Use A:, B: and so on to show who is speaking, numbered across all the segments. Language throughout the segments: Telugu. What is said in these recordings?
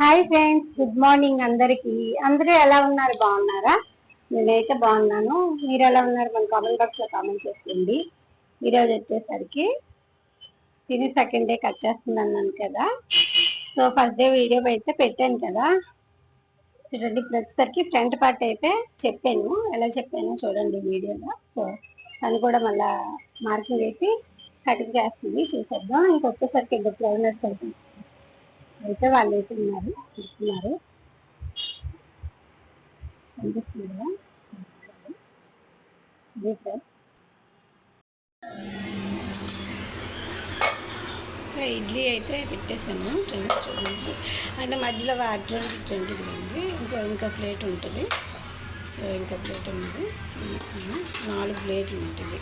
A: హాయ్ ఫ్రెండ్స్ గుడ్ మార్నింగ్ అందరికి. అందరూ ఎలా ఉన్నారు? బాగున్నారా? నేనైతే బాగున్నాను. మీరు ఎలా ఉన్నారు? మన కామెంట్ బాక్స్లో కామెంట్ చేస్తుంది ఈరోజు వచ్చేసరికి తిని సెకండ్ డే కట్ చేస్తుంది అన్నాను కదా. సో ఫస్ట్ డే వీడియో అయితే పెట్టాను కదా. చూడండి ఇప్పుడు వచ్చేసరికి ఫ్రంట్ పార్ట్ అయితే చెప్పాను. ఎలా చెప్పాను చూడండి వీడియోలో. సో తను కూడా మళ్ళా మార్కింగ్ వేసి కటింగ్ చేస్తుంది. చూసేద్దాం. ఇంకొచ్చేసరికి ఇంకా బ్లౌనర్స్ అవుతుంది. అయితే వాళ్ళు అయితే ఉన్నారు చూస్తున్నారు అదే సార్.
B: ఇడ్లీ అయితే పెట్టేసాను ఫ్రెండ్స్ అంటే మధ్యలో వాటర్ ట్వంటీ ఉంది. ఇంకా ఇంకా ప్లేట్ ఉంటుంది. సో ఇంకా ప్లేట్ ఉన్నది. సో నాలుగు ప్లేట్లు ఉంటుంది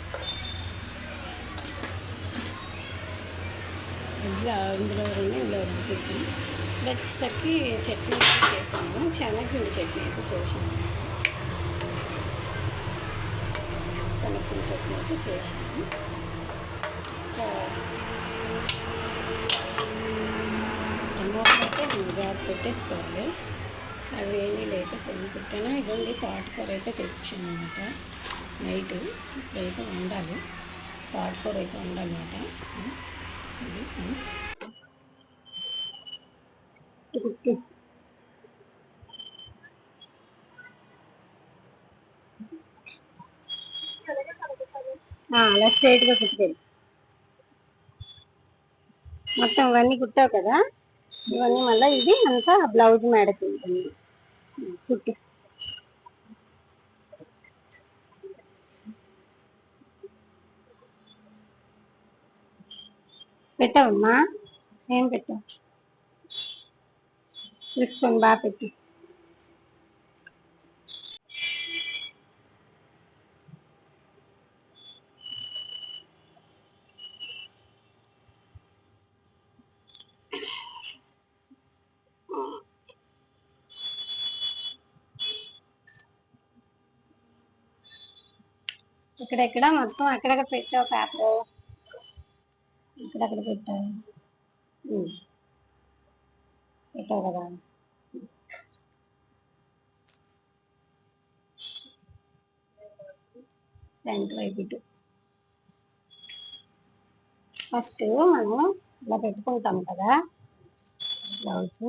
B: మధ్యలో ఇందులో రెండు ఇందులో రెండు చేసాను ఇప్పుడు వచ్చేసరికి చట్నీ అయితే చేసాను శనగపిండి చట్నీ అయితే చేసాను శనగపిండి చట్నీ అయితే చేసాను ఇంకా అయితే జాబ్ పెట్టేసుకోవాలి. అవి వేడి అయితే పొంగి పెట్టాను. ఇదండి తోటకూర అయితే తెచ్చాను అనమాట నైట్ ఇప్పుడైతే వండాలి. తోటకూర అయితే వండాలన్నమాట.
A: అలా స్ట్రైట్గా కుట్టుకెళ్ళి మొత్తం ఇవన్నీ కుట్టావు కదా? ఇవన్నీ మళ్ళీ ఇది అంతా బ్లౌజ్ మేడకి ఉంటుంది. కుట్టి పెట్టావమ్మా? ఏం పెట్టావు చూసుకొని బాగా పెట్టు. ఇక్కడెక్కడ? మొత్తం అక్కడక్కడ పెట్టావు పేపర్. ఇక్కడక్కడ పెట్టావు ఉమ్. పెట్టావు కదా. ఫ్రంట్ వైపు ఇటు ఫస్ట్ మనం ఇలా పెట్టుకుంటాం కదా. బ్లౌజ్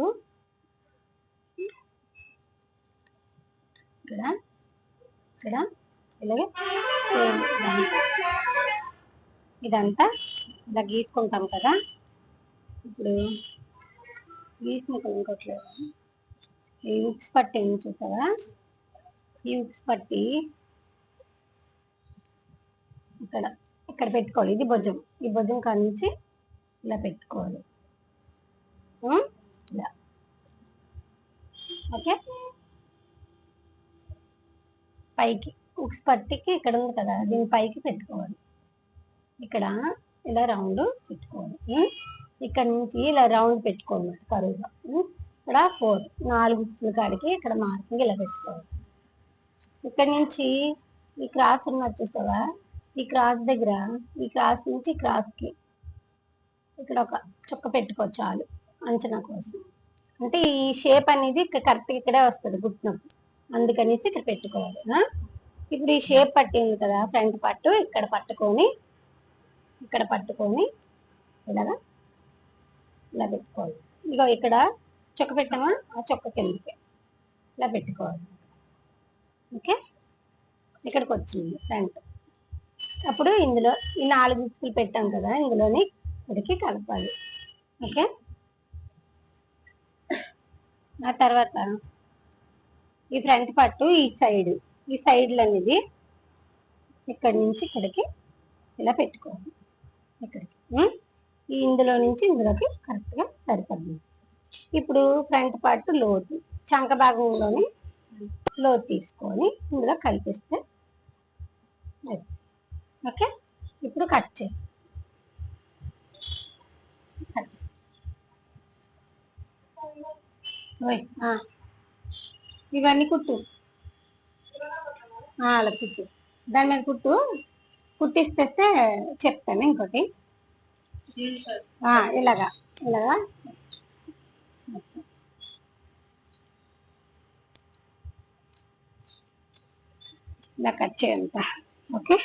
A: ఇక్కడ ఇక్కడ ఇలాగే ఇదంతా ఇలా గీసుకుంటాం కదా. ఇప్పుడు గీసుకుంటాం ఇంకోట్లేదు ఈ ఉక్స్ పట్టి ఉంది చూసారా ఈ ఉక్స్ పట్టి ఇక్కడ ఇక్కడ పెట్టుకోవాలి. ఇది భుజం. ఈ భుజం కాడ నుంచి ఇలా పెట్టుకోవాలి. ఇలా. ఓకే? పైకి ఉక్స్ పట్టికి ఇక్కడ ఉంది కదా. దీని పైకి పెట్టుకోవాలి. ఇక్కడ ఇలా రౌండ్ పెట్టుకోవాలి. ఇక్కడ నుంచి ఇలా రౌండ్ పెట్టుకోండి కరువుగా. ఇక్కడ ఫోర్ నాలుగు ఉక్సుల కాడికి ఇక్కడ మార్కింగ్ ఇలా పెట్టుకోవాలి. ఇక్కడ నుంచి ఈ క్రాస్ ఉన్నది చూసావా? ఈ క్రాస్ దగ్గర ఈ క్రాస్ నుంచి క్రాస్కి ఇక్కడ ఒక చుక్క పెట్టుకో చాలు అంచనా కోసం. అంటే ఈ షేప్ అనేది కరెక్ట్ ఇక్కడే వస్తుంది గుర్తునప్పుడు అందుకనేసి ఇక్కడ పెట్టుకోవాలి. ఇప్పుడు ఈ షేప్ పట్టింది కదా ఫ్రంట్ పట్టు ఇక్కడ పట్టుకొని ఇక్కడ పట్టుకొని ఇలాగా ఇలా పెట్టుకోవాలి. ఇగో ఇక్కడ చొక్క పెట్టామా? ఆ చొక్క కిందకి ఇలా పెట్టుకోవాలి. ఓకే? ఇక్కడికి వచ్చింది. ఫ్రంట్ అప్పుడు ఇందులో ఈ నాలుగు ఉప్పులు పెట్టాం కదా ఇందులోని ఇక్కడికి కలపాలి. ఓకే? ఆ తర్వాత ఈ ఫ్రంట్ పట్టు ఈ సైడ్ ఈ సైడ్లు అనేది ఇక్కడి నుంచి ఇక్కడికి ఇలా పెట్టుకోవాలి. ఇక్కడికి. ఇందులో నుంచి ఇందులోకి కరెక్ట్గా సరిపడింది. ఇప్పుడు ఫ్రంట్ పార్ట్ లోతు చంక భాగంలోని లోతు తీసుకొని ఇందులో కలిపిస్తే ఓకే? ఇప్పుడు కట్ చేయి. ఇవన్నీ కుట్టు. అలా కుట్టు. దాని మీద కుట్టు. కుట్టిసి చెప్తాను ఇంకోటి. ఇలాగా ఇలాగా. ఇలా కట్ చేయంత ఓకే?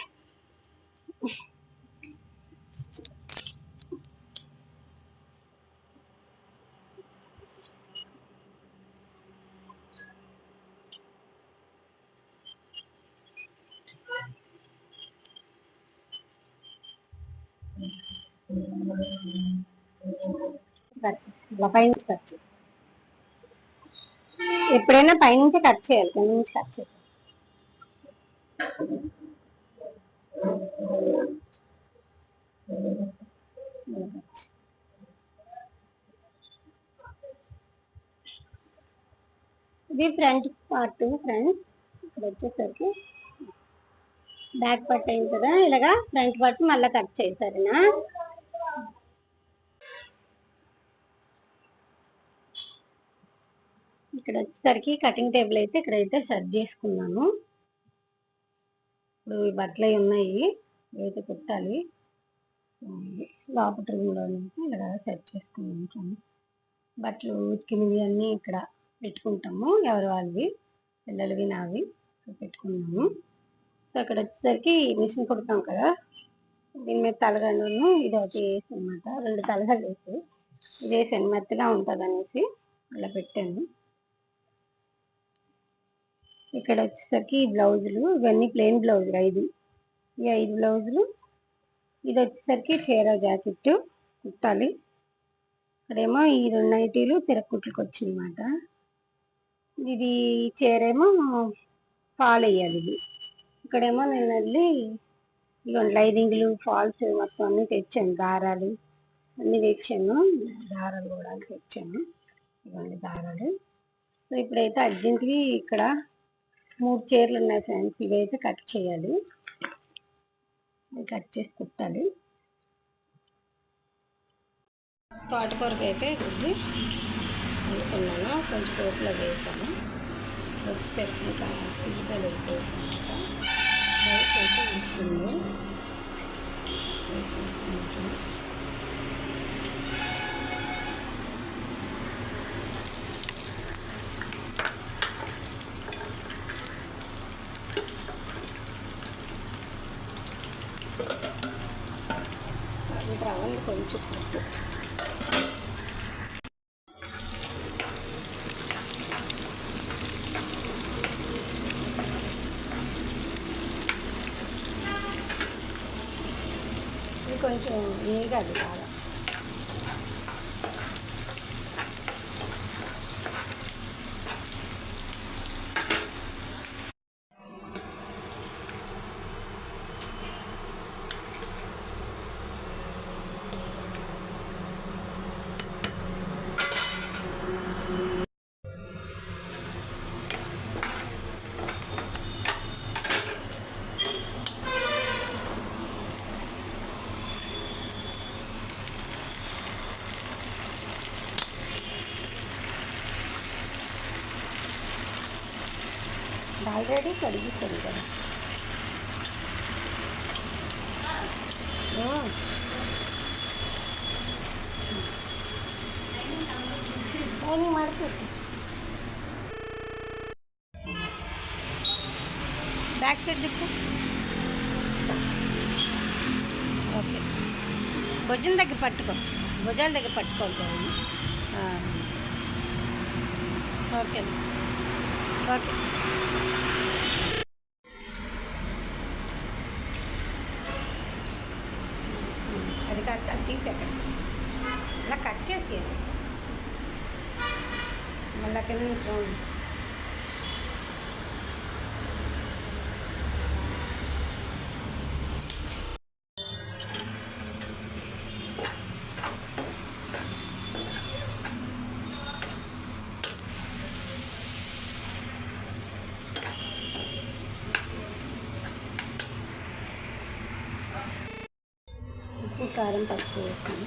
A: ఇలా పైనుంచి కట్ చేయాలి ఎప్పుడైనా పైనుంచి కట్ చేయాలి కింద నుంచి కట్ చేయాలి. ఇది ఫ్రంట్ పార్ట్ ఫ్రంట్ ఇక్కడ వచ్చేసరికి బ్యాక్ పార్ట్ అయింది కదా ఇలాగా ఫ్రంట్ పార్ట్ మళ్ళీ కట్ చేయి సరేనా ఇక్కడ వచ్చేసరికి కటింగ్ టేబుల్ అయితే ఇక్కడైతే సెట్ చేసుకున్నాను. ఇప్పుడు ఈ బట్టలు అవి ఉన్నాయి. ఇవైతే కుట్టాలి. లోపల రూమ్లో నుంచి ఇలా సెట్ చేసుకున్నాను ఫ్రెండ్స్ బట్టలు ఉతికినవి అన్నీ ఇక్కడ పెట్టుకుంటాము. ఎవరి వాళ్ళవి? పిల్లలవి నావి పెట్టుకున్నాము. సో అక్కడ వచ్చేసరికి మిషన్ కుడతాం కదా. దీని మీద తలగండును ఇది ఒకటి వేసి అనమాట రెండు తలగలు వేసి ఇది వేసాను మెత్తగా ఉంటుంది అనేసి అలా పెట్టాను. ఇక్కడ వచ్చేసరికి ఈ బ్లౌజులు ఇవన్నీ ప్లెయిన్ బ్లౌజులు ఐదు. ఈ ఐదు బ్లౌజులు. ఇది వచ్చేసరికి చీర జాకెట్ కుట్టాలి. ఇక్కడేమో ఈ రెండు నైటీలు తిరక్కుట్లకు వచ్చిందన్నమాట. ఇది చీరేమో ఫాల్ వేయాలి ఇది. ఇక్కడేమో నేను వెళ్ళి ఇదిగోండి లైనింగ్లు ఫాల్స్ మొత్తం అన్నీ తెచ్చాను దారాలు అన్నీ తెచ్చాను. దారాలు కూడా తెచ్చాను. ఇవ్వండి దారాలు. సో ఇప్పుడైతే అర్జెంట్గా ఇక్కడ మూడు చీరలు ఉన్నాయి ఫ్రెండ్స్. ఇవైతే కట్ చేయాలి. కట్ చేసి కుట్టాలి.
B: తోటకూరకి అయితే గుడ్డి అనుకున్నాను. కొంచెం పోపులో వేసాను. వచ్చేసరికి ఇంకా ఉల్లిపాయలు వేసాను ఇంకా రైస్ అయితే ఉడుకుంది రైస్ ఉడుకుంది ఫ్రెండ్స్. కొంచెం రవ్వని కొంచెం ఉప్పు ఇది కొంచెం వేగాలి బాగా ఆల్రెడీ కడిగిస్తుంది కదా ఆ. లైనింగ్ మడిపెట్టు బ్యాక్ సైడ్ తిప్పు ఓకే భుజం దగ్గర పట్టుకో భుజాల దగ్గర పట్టుకోవాలి కదా ఆ. ఓకే ఓకే అది కట్ అది తీసి అలా కట్ చేసేయండి మళ్ళీ కింద నుంచి కారం పసుపు వేసాను.